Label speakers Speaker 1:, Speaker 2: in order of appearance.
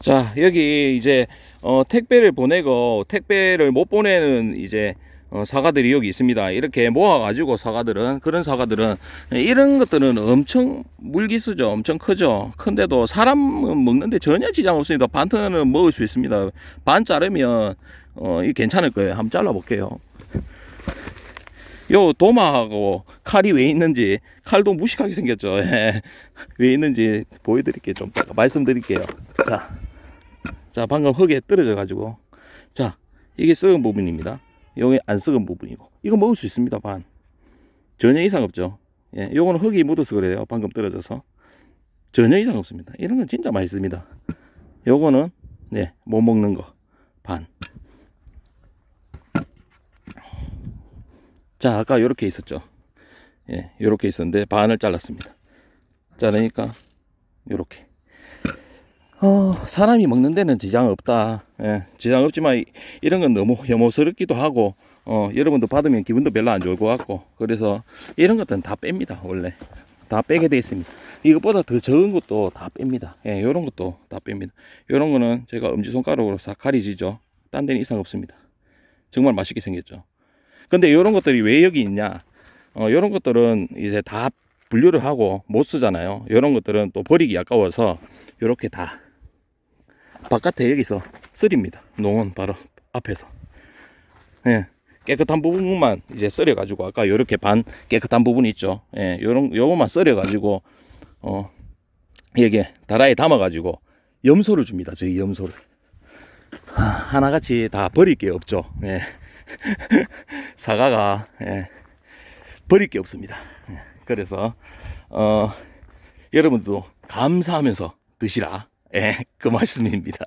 Speaker 1: 자, 여기 이제 어, 택배를 보내고 택배를 못 보내는 이제 어, 사과들이 여기 있습니다. 이렇게 모아 가지고 사과들은 그런 사과들은 이런 것들은 엄청 물기수죠. 엄청 크죠. 큰데도 사람은 먹는데 전혀 지장 없습니다. 반턴은 먹을 수 있습니다. 반 자르면 어, 이 괜찮을 거예요. 한번 잘라 볼게요. 요 도마하고 칼이 왜 있는지 칼도 무식하게 생겼죠. 예. 왜 있는지 보여드릴게요. 좀 말씀드릴게요. 자, 자 방금 흙에 떨어져 가지고 자 이게 썩은 부분입니다. 여기 안 썩은 부분이고 이거 먹을 수 있습니다. 반 전혀 이상 없죠. 예, 요거는 흙이 묻어서 그래요. 방금 떨어져서 전혀 이상 없습니다. 이런 건 진짜 맛있습니다. 요거는 네 못 먹는 거 반. 자, 아까 요렇게 있었죠. 예, 요렇게 있었는데 반을 잘랐습니다. 자르니까 요렇게. 어, 사람이 먹는 데는 지장 없다. 예, 지장 없지만 이- 이런 건 너무 혐오스럽기도 하고 어, 여러분도 받으면 기분도 별로 안 좋을 것 같고 그래서 이런 것들은 다 뺍니다. 원래 다 빼게 돼 있습니다. 이것보다 더 적은 것도 다 뺍니다. 예, 요런 것도 다 뺍니다. 요런 거는 제가 엄지손가락으로 싹 가리지죠. 딴 데는 이상 없습니다. 정말 맛있게 생겼죠. 근데 이런 것들이 왜 여기 있냐? 어, 이런 것들은 이제 다 분류를 하고 못 쓰잖아요. 이런 것들은 또 버리기 아까워서 이렇게 다 바깥에 여기서 썰입니다. 농원 바로 앞에서. 예. 깨끗한 부분만 이제 썰어가지고 아까 이렇게 반 깨끗한 부분이 있죠. 예, 요런 요거만 썰어가지고 어 여기에 다라에 담아 가지고 염소를 줍니다. 저희 염소를 하, 하나같이 다 버릴 게 없죠. 예. 사과가 예, 버릴 게 없습니다. 예, 그래서 어, 여러분도 감사하면서 드시라. 예, 그 말씀입니다.